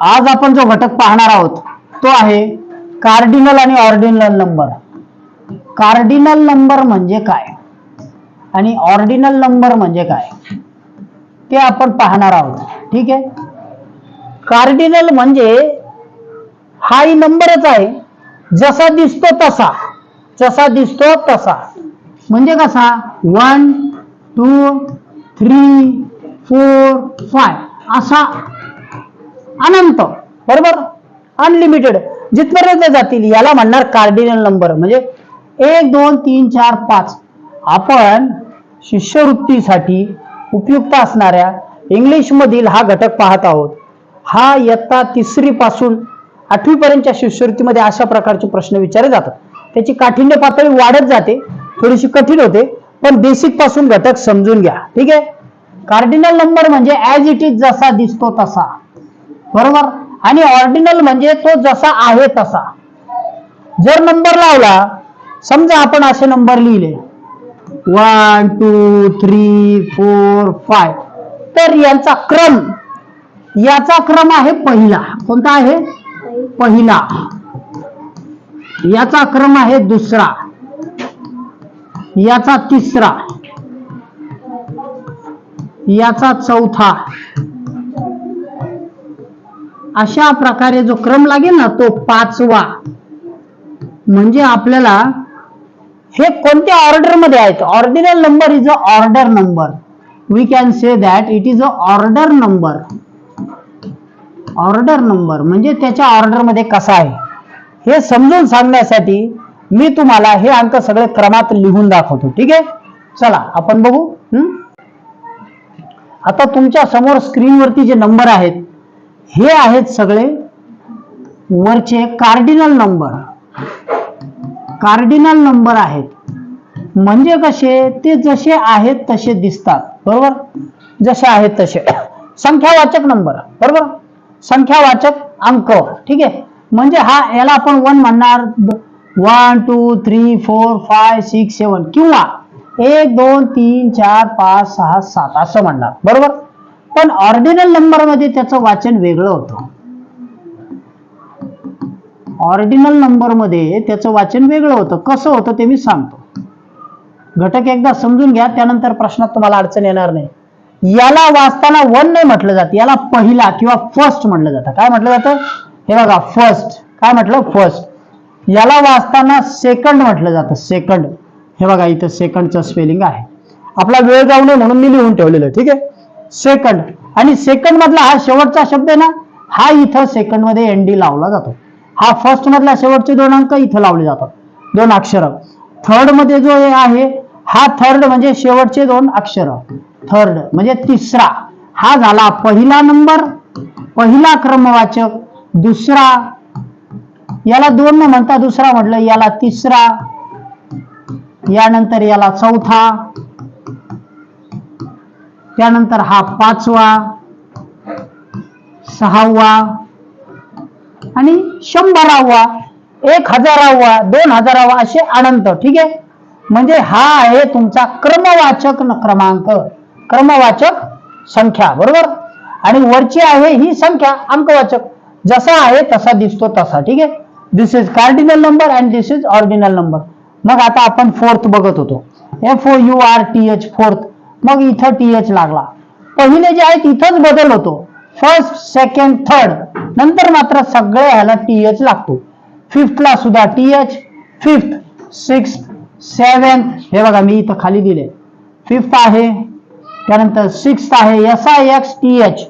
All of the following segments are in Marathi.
आज आपण जो घटक पाहणार आहोत तो आहे कार्डिनल आणि ऑर्डिनल नंबर कार्डिनल नंबर म्हणजे काय? आणि ऑर्डिनल नंबर म्हणजे काय? ते आपण पाहणार आहोत. ठीक आहे? कार्डिनल म्हणजे हाही नंबरच आहे. जसा दिसतो तसा. जसा दिसतो तसा. म्हणजे कसा? One two three four five असा अनंत बरोबर? अनलिमिटेड जिथपर्यंत जातील याला म्हणणार कार्डिनल नंबर म्हणजे एक दोन तीन चार पाच. आपण शिष्यवृत्तीसाठी उपयुक्त असणाऱ्या इंग्लिश मधील हा घटक पाहत आहोत. हा इयत्ता तिसरी पासून आठवीपर्यंतच्या शिष्यवृत्तीमध्ये अशा प्रकारचे प्रश्न विचारले जातात. त्याची काठिण्य पातळी वाढत जाते थोडीशी कठीण होते पण बेसिकपासून घटक समजून घ्या. ठीक आहे? कार्डिनल नंबर म्हणजे ऍज इट इज जसा दिसतो तसा. बरोबर? आणि ऑर्डिनल म्हणजे तो जसा आहे तसा. जर नंबर लावला समजा आपण असे नंबर लिहिले. One two three four five तर यांचा क्रम याचा क्रम आहे पहिला. कोणता आहे? पहिला. याचा क्रम आहे दुसरा. याचा तिसरा. याचा चौथा. अशा प्रकारे जो क्रम लागेल ना तो पाचवा. म्हणजे आपल्याला हे कोणत्या ऑर्डरमध्ये आहेत? Ordinal number is a order number we can say that it is a order number order number म्हणजे त्याच्या ऑर्डरमध्ये कसा आहे? हे समजून सांगण्यासाठी मी तुम्हाला हे अंक सगळे क्रमात लिहून दाखवतो. ठीक आहे? चला आपण बघू. आता तुमच्यासमोर स्क्रीनवरती जे नंबर आहेत हे आहेत सगळे वरचे कार्डिनल नंबर कार्डिनल नंबर आहेत. म्हणजे कसे? ते जसे आहेत तसे दिसतात. बरोबर? जसे आहेत तसे. संख्यावाचक नंबर बरोबर? संख्यावाचक अंक. ठीक आहे? म्हणजे हा याला आपण वन म्हणणार. One two three four five six seven किंवा एक दोन तीन चार पाच सहा सात असं म्हणणार. बरोबर? पण ऑर्डिनल नंबरमध्ये त्याचं वाचन वेगळं होतं. ऑर्डिनल नंबरमध्ये त्याचं वाचन वेगळं होतं. कसं होतं ते मी सांगतो. घटक एकदा समजून घ्या त्यानंतर प्रश्नात तुम्हाला अडचण येणार नाही. याला वाचताना वन नाही म्हटलं जात. याला पहिला किंवा फर्स्ट म्हटलं जातं. काय म्हटलं जातं? हे बघा फर्स्ट काय म्हटलं? फर्स्ट याला वाचताना सेकंड म्हटलं जातं. सेकंड हे बघा इथं सेकंडचं स्पेलिंग आहे. आपला वेळ जाऊ नये म्हणून मी लिहून ठेवलेलं ठीक आहे? सेकंड आणि सेकंड मधला हा शेवटचा शब्द आहे ना हा इथं सेकंडमध्ये एनडी लावला जातो. हा फर्स्ट मधला शेवटचे दोन अंक इथं लावले जातात. दोन अक्षर. थर्डमध्ये जो आहे हा थर्ड म्हणजे शेवटचे दोन अक्षर. थर्ड म्हणजे तिसरा. हा झाला पहिला नंबर पहिला क्रमवाचक दुसरा याला दोन न म्हणता दुसरा म्हटलं याला तिसरा यानंतर याला चौथा त्यानंतर हा पाचवा सहावा आणि शंभरावा एक हजारावा दोन हजारावा असे अनंत ठीक आहे? म्हणजे हा आहे तुमचा क्रमवाचक क्रमांक क्रमवाचक संख्या बरोबर? आणि वरची आहे ही संख्या अंकवाचक. जसा आहे तसा दिसतो तसा ठीक आहे? This is cardinal number and this is ordinal number मग आता आपण फोर्थ बघत होतो. F O U R T H fourth मग इथं टी एच लागला. पहिले जे आहेत इथंच बदल होतो. फर्स्ट सेकंड थर्ड नंतर मात्र सगळे ह्याला टी एच लागतो. फिफ्थला सुद्धा T H fifth six seventh हे बघा मी इथं खाली दिले. फिफ्थ आहे. त्यानंतर सिक्स्थ आहे. S I X T H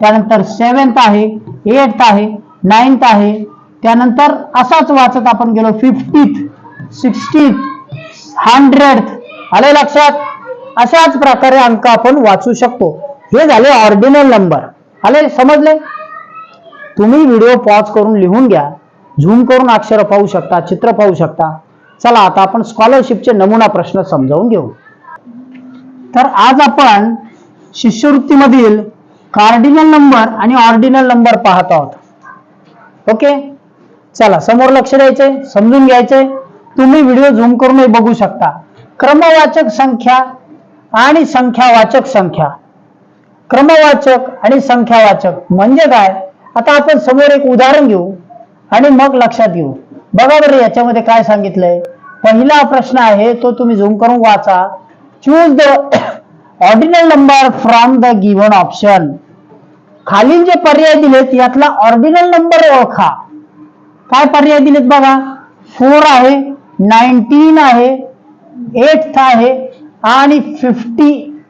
त्यानंतर सेवन्थ आहे. एटथ आहे. नाईन्थ आहे. त्यानंतर असाच वाचत आपण गेलो फिफ्टीथ सिक्स्टीथ हंड्रेड आले लक्षात? अशाच प्रकारे अंक आपण वाचू शकतो. हे झाले ऑर्डिनल नंबर आले समजले? तुम्ही व्हिडिओ पॉज करून लिहून घ्या. झूम करून अक्षर पाहू शकता चित्र पाहू शकता. चला आता आपण स्कॉलरशिपचे नमुना प्रश्न समजावून घेऊ. तर आज आपण शिष्यवृत्तीमधील कार्डिनल नंबर आणि ऑर्डिनल नंबर पाहत आहोत. ओके? चला समोर लक्ष द्यायचे समजून घ्यायचे. तुम्ही व्हिडिओ झूम करूनही बघू शकता. क्रमवाचक संख्या आणि संख्यावाचक संख्या. क्रमवाचक आणि संख्यावाचक म्हणजे काय? आता आपण समोर एक उदाहरण घेऊ आणि मग लक्षात घेऊ. बघा बरं याच्यामध्ये काय सांगितलंय. पहिला प्रश्न आहे तो तुम्ही झूम करून वाचा. Choose the ordinal number from the given option खालील जे पर्याय दिलेत यातला ऑर्डिनल नंबर ओळखा. काय पर्याय दिलेत बघा? फोर आहे नाईन्टीन आहे एट आहे आणि फिफ्टी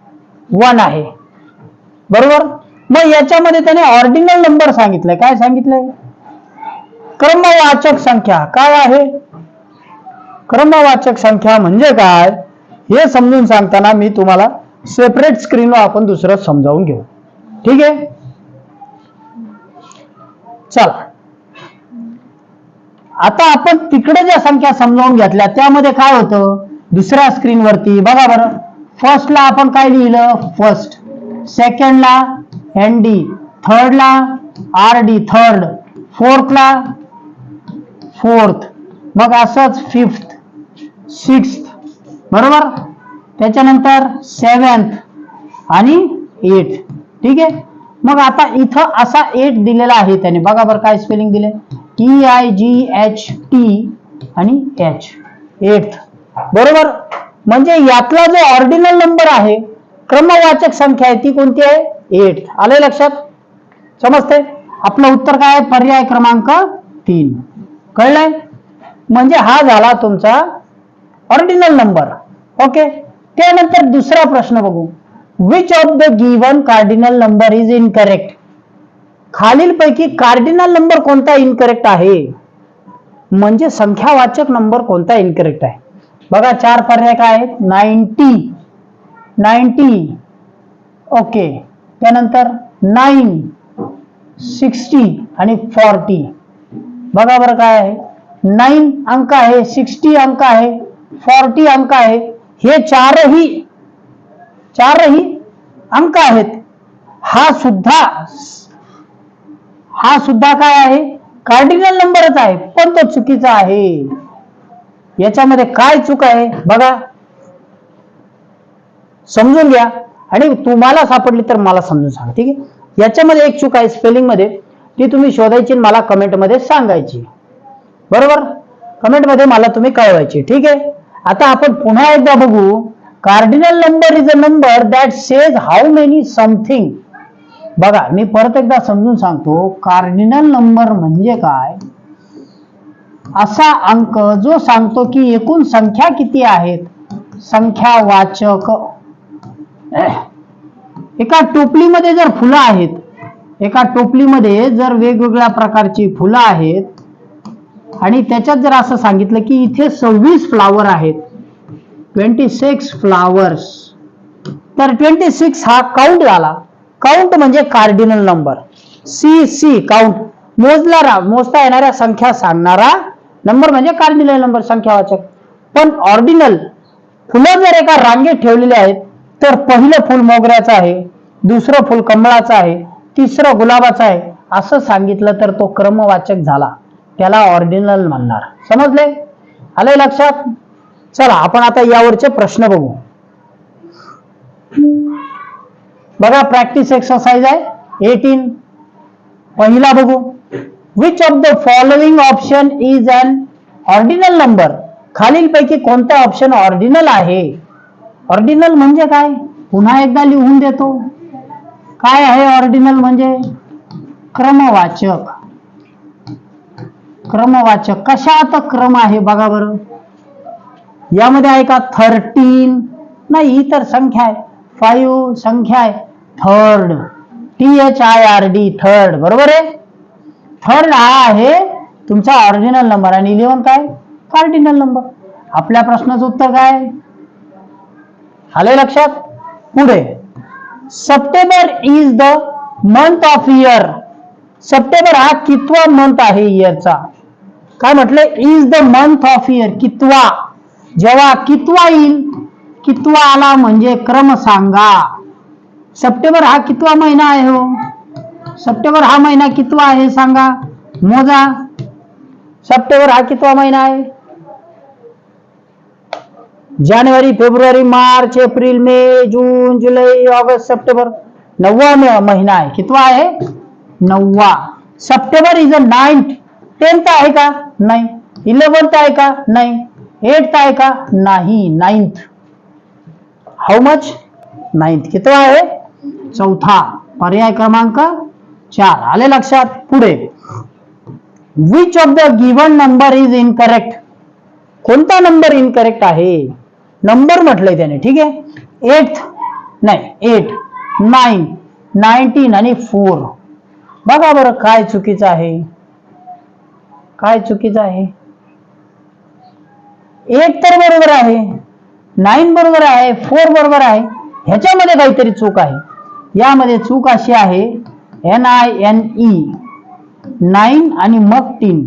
वन आहे. बरोबर? मग याच्यामध्ये त्याने ऑर्डिनल नंबर सांगितलंय. काय सांगितलंय? क्रमवाचक संख्या. काय आहे? क्रमवाचक संख्या म्हणजे काय? हे समजून सांगताना मी तुम्हाला सेपरेट स्क्रीनवर आपण दुसरं समजावून घेऊ. ठीक आहे? चला. आता आपण तिकडे ज्या संख्या समजावून घेतल्या त्यामध्ये काय होतं? दुसऱ्या स्क्रीनवरती बघा बरं. फर्स्टला आपण काय लिहिलं? फर्स्ट सेकंडला एन डी थर्डला आर डी थर्ड फोर्थला फोर्थ मग असंच फिफ्थ सिक्स बरोबर? त्याच्यानंतर सेवन्थ आणि एट ठीक आहे? मग आता इथं असा एट दिलेला आहे त्याने. बघा बरं काय स्पेलिंग दिले T I G H T आणि एच एट बरोबर? म्हणजे यातला जो ऑर्डिनल नंबर आहे क्रमवाचक संख्या आहे ती कोणती आहे? एट आलंय लक्षात? समजते आपलं उत्तर काय आहे? पर्याय क्रमांक तीन. कळलंय? म्हणजे हा झाला तुमचा ऑर्डिनल नंबर ओके त्यानंतर दुसरा प्रश्न बघू. Which of the given cardinal number is incorrect खालीलपैकी कार्डिनल नंबर कोणता इनकरेक्ट आहे? म्हणजे संख्यावाचक नंबर कोणता इनकरेक्ट आहे? बघा चार पर्याय काय आहेत? नाईन्टी. नाईन्टी. ओके. त्यानंतर नाईन सिक्स्टी आणि फॉर्टी. बघा बरं काय आहे. नाईन अंक आहे सिक्स्टी अंक आहे फॉर्टी अंक आहे. हे चारही चारही अंक आहेत. हा सुद्धा हा सुद्धा काय आहे? कार्डिनल नंबरच आहे पण तो चुकीचा आहे. याच्यामध्ये काय चूक आहे? बघा. समजून घ्या. आणि तुम्हाला सापडली तर मला समजून सांगा ठीक आहे? याच्यामध्ये एक चूक आहे स्पेलिंगमध्ये. ती तुम्ही शोधायची मला कमेंटमध्ये सांगायची. बरोबर? कमेंटमध्ये मला तुम्ही कळवायची ठीक आहे? आता आपण पुन्हा एकदा बघू. Cardinal number is a number that says how many something बघा मी परत एकदा समजून सांगतो. कार्डिनल नंबर म्हणजे काय? असा अंक जो सांगतो की एकूण संख्या किती आहेत? संख्यावाचक एका टोपलीमध्ये जर फुलं आहेत एका टोपलीमध्ये जर वेगवेगळ्या प्रकारची फुलं आहेत आणि त्याच्यात जर असं सांगितलं की इथे सव्वीस फ्लावर आहेत ट्वेंटी सिक्स फ्लावर्स. तर ट्वेंटी सिक्स हा काउंट झाला. काउंट म्हणजे cardinal number. See see count. मोजणारा मोजता येणाऱ्या संख्या सांगणारा नंबर म्हणजे कार्डिनल नंबर संख्यावाचक पण ऑर्डिनल फुलं जर एका रांगेत ठेवलेले आहेत तर पहिलं फुल मोगऱ्याचं आहे दुसरं फुल कमळाचं आहे तिसरं गुलाबाचं आहे असं सांगितलं तर तो क्रमवाचक झाला. त्याला ऑर्डिनल म्हणणार. समजले? आले लक्षात? चला आपण आता यावरचे प्रश्न बघू. बघा प्रॅक्टिस एक्सरसाइज आहे. एटीन पहिला बघू. Which of the following option is an ordinal number खालीलपैकी कोणता ऑप्शन ऑर्डिनल आहे? ऑर्डिनल म्हणजे काय? पुन्हा एकदा लिहून देतो. काय आहे ऑर्डिनल म्हणजे? क्रमवाचक. क्रमवाचक. कशात क्रम आहे बघा बरं. यामध्ये आहे का? थर्टीन नाही ही तर संख्या आहे. फाईव्ह संख्या आहे. Third T H I R D third बरोबर आहे? थर्ड हा आहे तुमचा ऑरिजिनल नंबर आणि इलेव्हन काय? कार्डिनल नंबर आपल्या प्रश्नाचं उत्तर काय? आलंय लक्षात? पुढे. September is the month of year September हा कितवा मंथ आहे इयरचा काय म्हटलं is the month of year कितवा? जेव्हा कितवा येईल? कितवा आला म्हणजे क्रम सांगा. सप्टेंबर हा कितवा महिना आहे हो? सप्टेंबर हा महिना कितवा आहे सांगा. मोजा. सप्टेंबर हा कितवा महिना आहे? जानेवारी फेब्रुवारी मार्च एप्रिल मे जून जुलै ऑगस्ट सप्टेंबर. नववा महिना आहे. कितवा आहे? नववा. September is a ninth tenth आहे का? नाही. इलेव्हन्थ आहे का? नाही. एट्थ आहे का? नाही. नाईन्थ हाऊ मच नाईन्थ कितवा आहे? चौथा. पर्याय क्रमांक चार. आले लक्षात? पुढे. Which of the given number is incorrect कोणता नंबर इनकरेक्ट आहे? नंबर म्हटलंय त्याने ठीक आहे? एट नाही एट नाईन नाईन्टीन आणि फोर बघा बरं काय चुकीचं आहे? काय चुकीचं आहे? एट तर बरोबर आहे. नाईन बरोबर आहे. फोर बरोबर आहे. ह्याच्यामध्ये काहीतरी चूक आहे. यामध्ये चूक अशी आहे N I N E nine आणि मग तीन.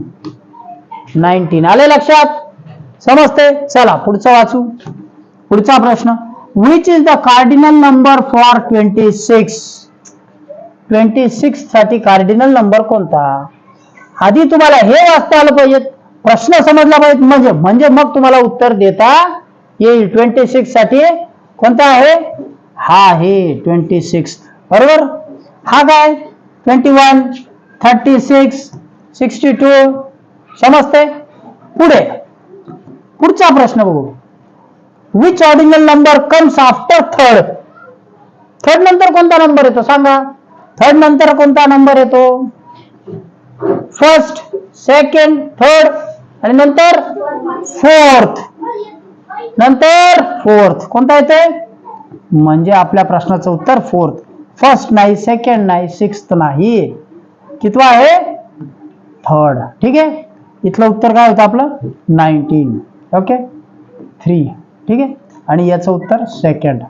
नाईन्टीन आले लक्षात? समजते? चला पुढचं वाचू. पुढचा प्रश्न. Which is the cardinal number for twenty six twenty सिक्ससाठी cardinal number कोणता? आधी तुम्हाला हे वाचता आलं पाहिजे. प्रश्न समजला पाहिजे. म्हणजे म्हणजे मग तुम्हाला उत्तर देता येईल. ट्वेंटी सिक्ससाठी कोणता आहे? हा आहे ट्वेंटी सिक्स बरोबर? हा काय? Twenty one thirty six sixty two समजते पुढे. पुढचा प्रश्न बघू. Which ordinal number comes after third third नंतर कोणता नंबर येतो? सांगा. थर्ड नंतर कोणता नंबर येतो? फर्स्ट सेकंड थर्ड आणि नंतर फोर्थ नंतर फोर्थ कोणता येते म्हणजे आपल्या प्रश्नाचं उत्तर फोर्थ फर्स्ट नाही सेकंड नाही सिक्स नाही. कितवा आहे? थर्ड ठीक आहे? इथलं उत्तर काय होतं आपलं? नाईन्टीन ओके थ्री ठीक आहे? आणि याचं उत्तर सेकंड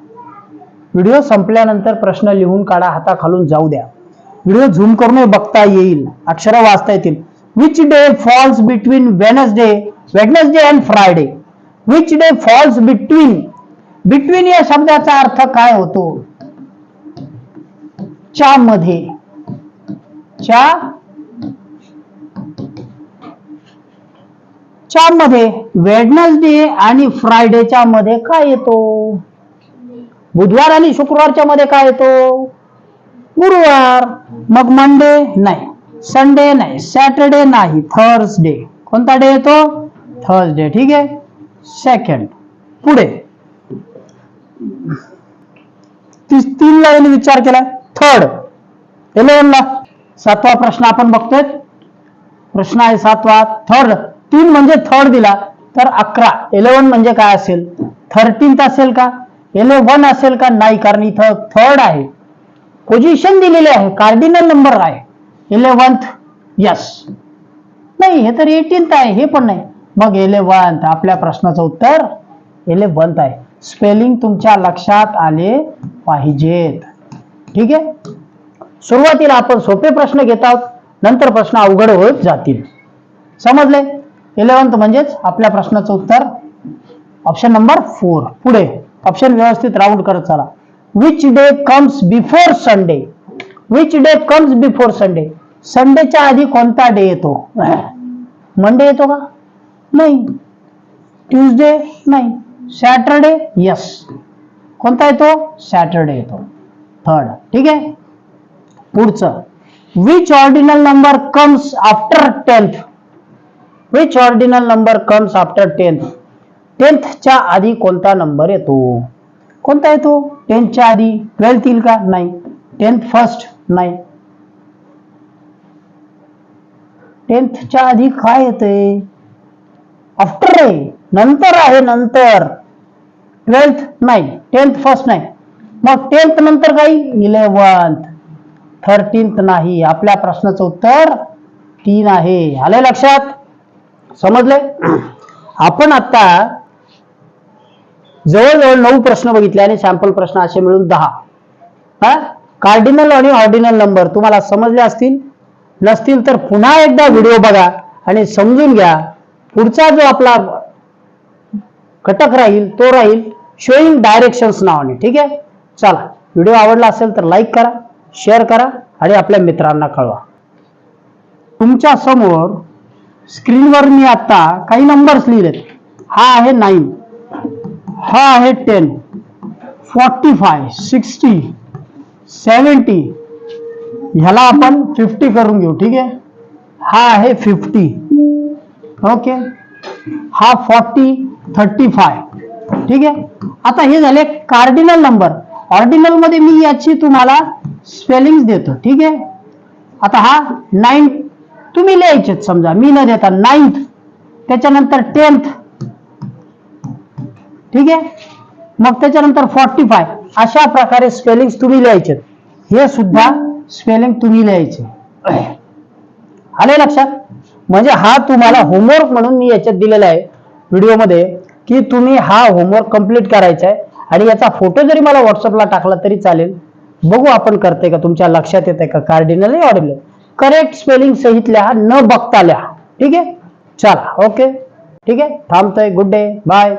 व्हिडिओ संपल्यानंतर प्रश्न लिहून काढा हाताखालून जाऊ द्या. व्हिडिओ झूम करून बघता येईल. अक्षर वाचता येतील. Which day falls between Wednesday Wednesday and Friday which day falls between between या शब्दाचा अर्थ काय होतो? च्या मध्ये. च्या? च्या मध्ये. वेडनसडे आणि फ्रायडेच्या मध्ये काय येतो? बुधवार आणि शुक्रवारच्या मध्ये काय येतो? गुरुवार. मग मंडे नाही. संडे नाही. सॅटरडे नाही. थर्सडे. कोणता डे येतो? थर्सडे. ठीक आहे? सेकंड. पुढे. तीन लाईन विचार केला. थर्ड इलेव्हन ला सातवा प्रश्न आपण बघतोय. प्रश्न आहे सातवा. थर्ड तीन म्हणजे थर्ड दिला तर अकरा. इलेव्हन म्हणजे काय असेल? थर्टीन्थ असेल का? इलेव्हन असेल का? नाही कारण इथं थर्ड आहे. पोझिशन दिलेली आहे. कार्डिनल नंबर आहे. इलेव्हन्थ यस नाही हे तर एटीन्थ आहे. हे पण नाही. मग इलेव्हन्थ आपल्या प्रश्नाचं उत्तर इलेव्हन्थ आहे. स्पेलिंग तुमच्या लक्षात आले पाहिजेत. ठीक आहे? सुरुवातीला आपण सोपे प्रश्न घेत आहोत नंतर प्रश्न अवघड होत जातील. समजले? इलेवन्थ म्हणजेच आपल्या प्रश्नाचं उत्तर. ऑप्शन नंबर फोर पुढे. ऑप्शन व्यवस्थित राऊंड करत चला. Which day comes before Sunday which day comes before Sunday संडेच्या आधी कोणता डे येतो? मंडे येतो का? नाही. ट्यूजडे नाही. सॅटरडे यस कोणता येतो? सॅटरडे येतो. थर्ड ठीक आहे? पुढचं. Which ordinal number comes after tenth which ordinal number comes after tenth टेन्थच्या आधी कोणता नंबर येतो? कोणता येतो? टेन्थच्या आधी. ट्वेल्थ येईल का? नाही. टेन्थ फर्स्ट नाही. टेन्थच्या आधी काय येते आफ्टर आहे. नंतर आहे नंतर. ट्वेल्थ नाही. टेन्थ फर्स्ट नाही. मग टेन्थ नंतर काही? इलेवन्थ थर्टीन्थ नाही. आपल्या प्रश्नाचं उत्तर तीन आहे. आले लक्षात? समजले आपण आता जवळजवळ नऊ प्रश्न बघितले आणि सॅम्पल प्रश्न असे मिळून दहा. हा? कार्डिनल आणि ऑर्डिनल नंबर तुम्हाला समजले असतील? नसतील तर पुन्हा एकदा व्हिडिओ बघा आणि समजून घ्या. पुढचा जो आपला घटक राहील तो राहील शोईंग डायरेक्शन्स नावाने. ठीक आहे? चला व्हिडिओ आवडला असेल तर लाईक करा शेअर करा आणि आपल्या मित्रांना कळवा. तुमच्यासमोर स्क्रीनवर मी आता काही नंबर्स लिहिलेत. हा आहे नाईन हा आहे ten forty five sixty seventy ह्याला आपण फिफ्टी करून घेऊ ठीक आहे? हा आहे फिफ्टी ओके हा फॉर्टी थर्टी फाय ठीक आहे? आता हे झाले कार्डिनल नंबर ऑर्डिनलमध्ये मी याची तुम्हाला स्पेलिंग देतो ठीक आहे? आता हा नाईन्थ तुम्ही लिहायचे समजा मी न देता नाईन्थ त्याच्यानंतर टेन्थ ठीक आहे? मग त्याच्यानंतर फॉर्टी फाय अशा प्रकारे स्पेलिंग तुम्ही लिहायचे हे सुद्धा स्पेलिंग तुम्ही लिहायचे. आले लक्षात? म्हणजे हा तुम्हाला होमवर्क म्हणून मी याच्यात दिलेला आहे व्हिडिओमध्ये की तुम्ही हा होमवर्क कंप्लीट करायचा आहे. आणि याचा फोटो जरी मला व्हॉट्सअपला टाकला तरी चालेल. बघू आपण करते का? तुमच्या लक्षात येते का? कार्डिनल ऑर्डिनल करेक्ट स्पेलिंग सहित लिहा न बघता लिहा. ठीक आहे? चला ओके ठीक आहे? थांबतोय. Good day bye